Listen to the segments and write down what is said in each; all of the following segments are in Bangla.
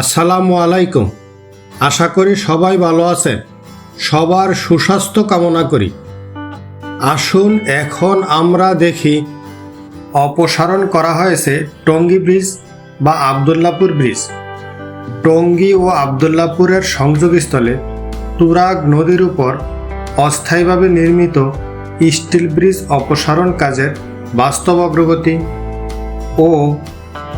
আসসালামু আলাইকুম। আশা করি সবাই ভালো আছেন। সবার সুস্বাস্থ্য কামনা করি। আসুন এখন আমরা দেখি, অপসারণ করা হয়েছে টঙ্গী ব্রিজ বা আবদুল্লাপুর ব্রিজ। টঙ্গী ও আবদুল্লাপুরের সংযোগস্থলে তুরাগ নদীর উপর অস্থায়ীভাবে নির্মিত স্টিল ব্রিজ অপসারণ কাজের বাস্তব অগ্রগতি ও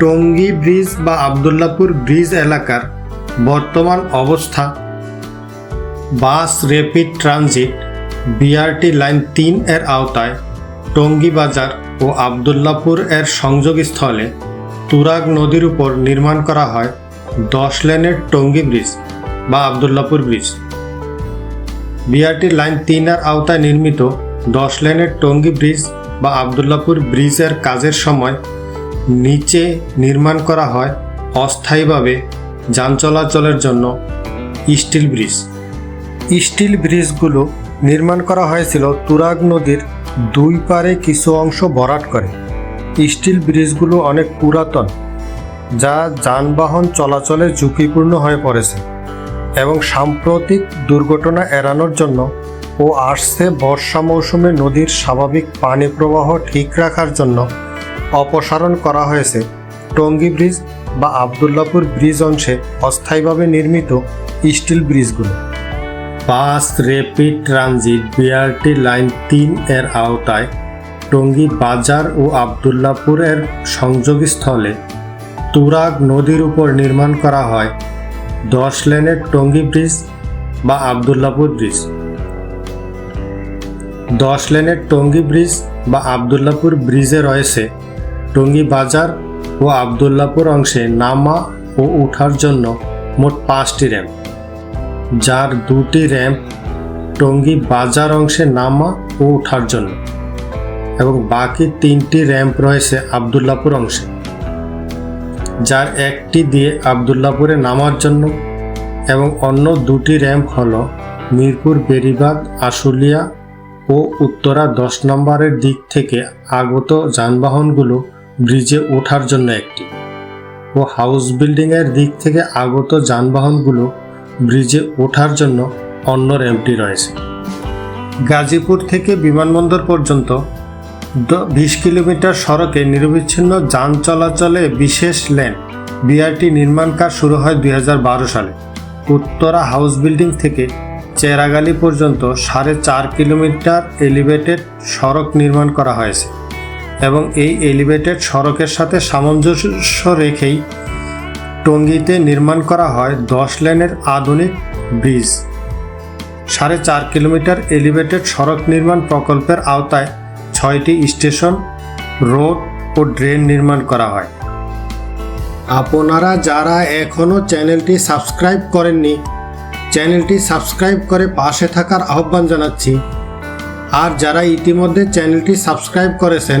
টঙ্গী ব্রিজ বা আবদুল্লাপুর ব্রিজ এলাকার বর্তমান অবস্থা। Bus rapid transit, BRT line তিন এর আওতায় টঙ্গী বাজার ও আবদুল্লাপুর এর সংযোগস্থলে তুরাগ নদীর উপর নির্মাণ করা হয় দশ লেনের টঙ্গী ব্রিজ বা আবদুল্লাপুর ব্রিজ। বিআরটি লাইন তিন এর আওতায় নির্মিত দশ লেনের টঙ্গী ব্রিজ বা আবদুল্লাপুর ব্রিজের কাজের সময় নিচে নির্মাণ করা হয় অস্থায়ীভাবে যান চলাচলের জন্য স্টিল ব্রিজ। স্টিল ব্রিজগুলো নির্মাণ করা হয়েছিল তুরাগ নদীর দুই পারে কিছু অংশ ভরাট করে। স্টিল ব্রিজগুলো অনেক পুরাতন, যা যানবাহন চলাচলে ঝুঁকিপূর্ণ হয়ে পড়েছে এবং সাম্প্রতিক দুর্ঘটনা এড়ানোর জন্য ও আসছে বর্ষা মৌসুমে নদীর স্বাভাবিক পানি প্রবাহ ঠিক রাখার জন্য অপসারণ করা হয়েছে। টঙ্গী ব্রিজ বা আবদুল্লাপুর ব্রিজ অংশে অস্থায়ীভাবে নির্মিত steel ব্রিজগুলো। Bus rapid transit BRT line তিন এর আওতায় টঙ্গী বাজার ও আবদুল্লাপুরের সংযোগস্থলে তুরাগ নদীর উপর নির্মাণ করা হয় দশ লেনের টঙ্গী ব্রিজ বা আবদুল্লাপুর ব্রিজ। দশ লেনের টঙ্গী ব্রিজ বা আবদুল্লাপুর ব্রিজে রয়েছে টঙ্গী বাজার ও আবদুল্লাপুর অংশে নামা ও ওঠার জন্য মোট পাঁচটি র্যাম্প যার দুটি র্যাম্প টঙ্গী বাজার অংশে নামা ও ওঠার জন্য এবং বাকি তিনটি র্যাম্প রয়েছে আবদুল্লাপুর অংশে। যার একটি দিয়ে আবদুল্লাপুরে নামার জন্য এবং অন্য দুটি র্যাম্প হল মিরপুর বেরিবাদ আশুলিয়া ও উত্তরা দশ নম্বরের দিক থেকে আগত যানবাহনগুলো ব্রিজে ওঠার জন্য একটি। ও হাউস বিল্ডিংয়ের দিক থেকে আগত যানবাহনগুলো ব্রিজে ওঠার জন্য অন্য র্যাম্পটি রয়েছে। গাজীপুর থেকে বিমানবন্দর পর্যন্ত বিশ কিলোমিটার সড়কে নিরবিচ্ছিন্ন যান চলাচলে বিশেষ লেন বিআরটি নির্মাণ কাজ শুরু হয় দুই হাজার বারো সালে। উত্তরা হাউস বিল্ডিং থেকে চেরাগালি পর্যন্ত সাড়ে চার কিলোমিটার এলিভেটেড সড়ক নির্মাণ করা হয়েছে। এবং এই এলিভেটেড সড়কের সাথে সামঞ্জস্য রেখেই টঙ্গীতে নির্মাণ করা হয় দশ লেনের আধুনিক ব্রিজ। সাড়ে চার কিলোমিটার এলিভেটেড সড়ক নির্মাণ প্রকল্পের আওতায় ছয়টি স্টেশন, রোড ও ড্রেন নির্মাণ করা হয়। আপনারা যারা এখনও চ্যানেলটি সাবস্ক্রাইব করেননি, চ্যানেলটি সাবস্ক্রাইব করে পাশে থাকার আহ্বান জানাচ্ছি। আর যারা ইতিমধ্যে চ্যানেলটি সাবস্ক্রাইব করেছেন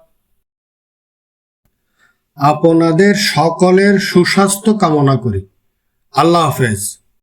আপনাদের সকলের সুস্বাস্থ্য কামনা করি। আল্লাহ হাফেজ।